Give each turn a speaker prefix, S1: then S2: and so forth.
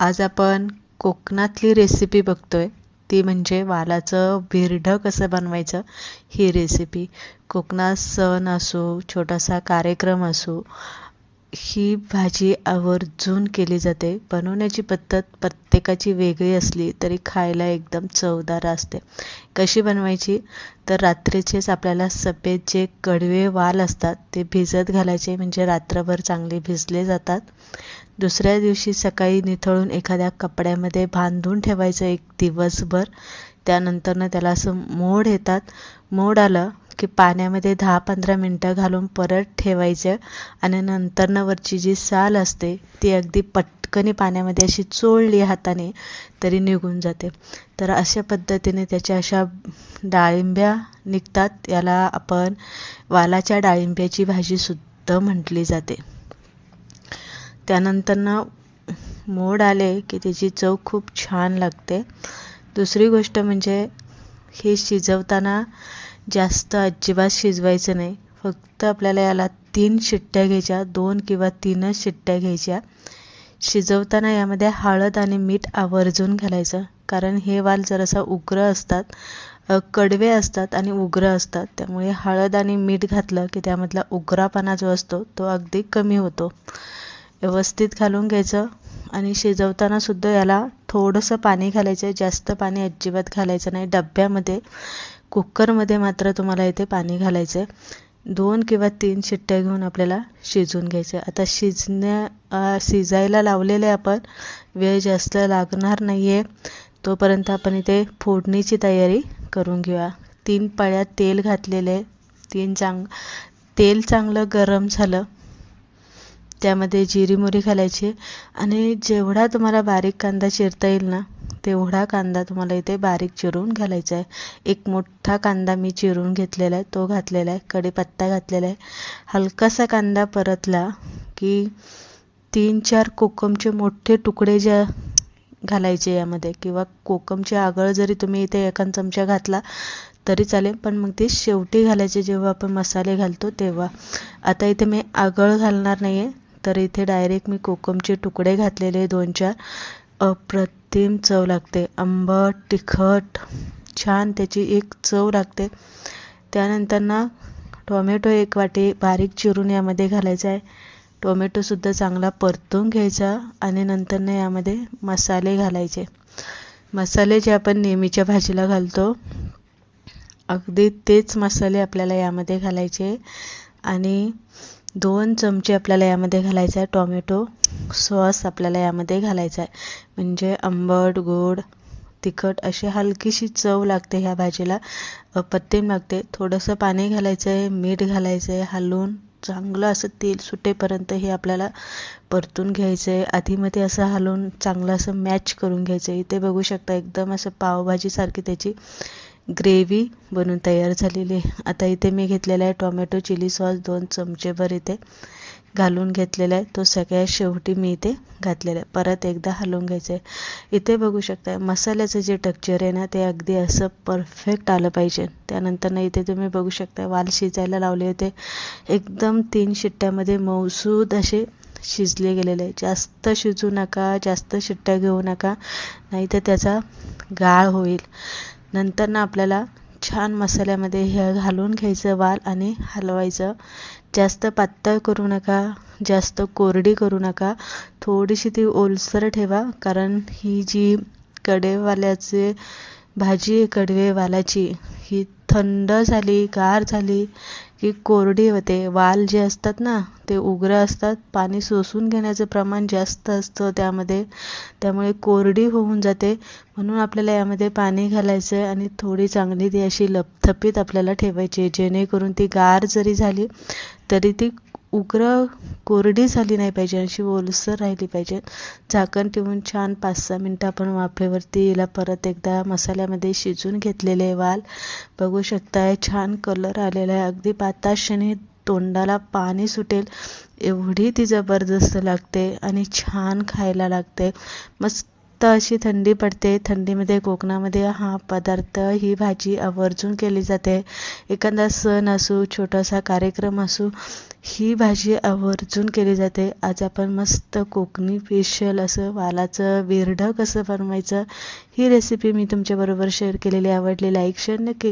S1: आज आपण कोकणातली रेसिपी बघतोय. ती म्हणजे वालाचं बिरढं कसं बनवायचं ही रेसिपी कोकणात सण असो छोटासा कार्यक्रम असो ही भाजी आवर्जून केली जाते. बनवण्याची पद्धत प्रत्येकाची वेगळी असली तरी खायला एकदम चवदार असते. कशी बनवायची? तर रात्रीचेच आपल्याला सफेद जे कडवे वाल असतात ते भिजत घालायचे म्हणजे रात्रभर चांगले भिजले जातात. दुसऱ्या दिवशी सकाळी निथळून एखाद्या कपड्यामध्ये बांधून ठेवायचं एक दिवसभर. त्यानंतरनं त्याला असं मोड येतात. मोड आलं की पाण्यामध्ये दहा पंधरा मिनटं घालून परत ठेवायचं आणि नंतरनं वरची जी साल असते ती अगदी पटकनी पाण्यामध्ये अशी चोळली हाताने तरी निघून जाते. तर अशा पद्धतीने त्याच्या अशा डाळिंब्या निघतात. याला आपण वालाच्या डाळिंब्याची भाजीसुद्धा म्हटली जाते. त्यानंतरनं मोड आले की त्याची चव खूप छान लागते. दुसरी गोष्ट म्हणजे हे शिजवताना जास्त अजिबात शिजवायचं नाही. फक्त आपल्याला याला तीन शिट्ट्या घ्यायच्या दोन किंवा तीनच शिट्ट्या घ्यायच्या. शिजवताना यामध्ये हळद आणि मीठ आवर्जून घालायचं. कारण हे वाल जरासा उग्र असतात कडवे असतात आणि उग्र असतात. त्यामुळे हळद आणि मीठ घातलं की त्यामधला उग्रापणा जो असतो तो अगदी कमी होतो. व्यवस्थित घालून घ्यायचं. आणि शिजवताना सुद्धा याला थोडंसं पाणी घालायचं आहे. जास्त पाणी अजिबात घालायचं नाही. डब्यामध्ये कुकरमध्ये मात्र तुम्हाला इथे पाणी घालायचं आहे दोन किंवा तीन शिट्ट्या घेऊन आपल्याला शिजवून घ्यायचं आता शिजण्या शिजायला लावलेले आपण वेळ जास्त लागणार नाही आहे तोपर्यंत आपण इथे फोडणीची तयारी करून घेऊया. तीन पळ्या तेल घातलेले तीन चांग तेल चांगलं गरम झालं. त्यामध्ये जिरी मोरी घालायची. आणि जेवढा तुम्हाला बारीक कांदा चिरता येईल ना तेवढा कांदा तुम्हाला इथे बारीक चिरून घालायचा आहे. एक मोठा कांदा मी चिरून घेतलेला आहे तो घातलेला आहे कढीपत्ता घातलेला आहे. हलकासा कांदा परतला की तीन चार कोकमचे मोठे तुकडे ज्या घालायचे यामध्ये किंवा कोकमचे आगळ जरी तुम्ही इथे एका चमचा घातला तरी चालेल पण मग ते शेवटी घालायचे जेव्हा आपण मसाले घालतो तेव्हा. आता इथे मी आगळ घालणार नाही आहे तर इथे डायरेक्ट मी कोकमचे तुकडे घातलेले दोन चार अप्रतिम चव लागते. आंबट तिखट छान. त्याची एक चव लागते. त्यानंतर ना टोमॅटो एक वाटी बारीक चिरून यामध्ये घालायचा आहे. टोमॅटोसुद्धा चांगला परतून घ्यायचा आणि नंतरनं यामध्ये मसाले घालायचे. मसाले जे आपण नेहमीच्या भाजीला घालतो अगदी तेच मसाले आपल्याला यामध्ये घालायचे. आणि दोन चमचे आपल्याला यामध्ये घालायचा आहे. टॉमॅटो सॉस आपल्याला यामध्ये घालायचा आहे. म्हणजे आंबट गोड तिखट अशी हलकीशी चव लागते ह्या भाजीला. अप्रतिम लागते थोडंसं पाणी घालायचं आहे. मीठ घालायचं आहे. हलवून चांगलं असं तेल सुटेपर्यंत हे आपल्याला परतून घ्यायचं आहे. आधीमध्ये असं हलवून चांगलं असं मॅच करून घ्यायचं आहे. इथे बघू शकता एकदम असं पावभाजीसारखी त्याची ग्रेव्ही बनून तयार झालेली आहे. आता इथे मी घेतलेला आहे टोमॅटो चिली सॉस दोन चमचेभर इथे घालून घेतलेला आहे. तो सगळ्यात शेवटी मी इथे घातलेला आहे. परत एकदा हलवून घ्यायचं आहे. इथे बघू शकता मसाल्याचं जे टेक्चर आहे ना ते अगदी असं परफेक्ट आलं पाहिजे. त्यानंतर ना इथे तुम्ही बघू शकता वाल शिजायला लावले होते. एकदम तीन शिट्ट्यामध्ये मौसूद असे शिजले गेलेले आहे. जास्त शिजू नका जास्त शिट्ट्या घेऊ नका नाही तर त्याचा गाळ होईल. नंतर ना आपल्याला छान मसाल्यामध्ये हे घालून घ्यायचं वाल आणि हलवायचं. जास्त पातळ करू नका जास्त कोरडी करू नका. थोडीशी ती ओलसर ठेवा कारण ही जी कडेवाल्याचे भाजी कडवे वालाची. ही थंड झाली गार झाली की कोरडी होते. वाल जे असतात ना ते उग्र असतात. पाणी शोषून घेण्याचं प्रमाण जास्त असतं त्यामध्ये. त्यामुळे कोरडी होऊन जाते. म्हणून आपल्याला यामध्ये पाणी घालायचं आहे आणि थोडी चांगली ती अशी लपथपीत आपल्याला ठेवायची जेणेकरून ती गार जरी झाली तरी ती उग्र कोरडी झाली नाही पाहिजे अशी ओलसर राहिली पाहिजे. झाकण ठेवून छान पाच सहा मिनटं आपण वाफेवरती हिला परत एकदा मसाल्यामध्ये शिजून घेतलेले वाल बघू शकताय छान कलर आलेला आहे. अगदी पाताशने तोंडाला पाणी सुटेल एवढी ती जबरदस्त लागते आणि छान खायला लागते. मस्त तर अशी थंडी पडते. थंडीमध्ये कोकणामध्ये हा पदार्थ ही भाजी आवर्जून केली जाते. एखादा सण असो छोटासा कार्यक्रम असो ही भाजी आवर्जून केली जाते. आज आपण मस्त कोकणी स्पेशल असं वालाचं बिरडं कसं बनवायचं ही रेसिपी मी तुमच्याबरोबर शेअर केलेली आवडली. लाईक शेअर नक्की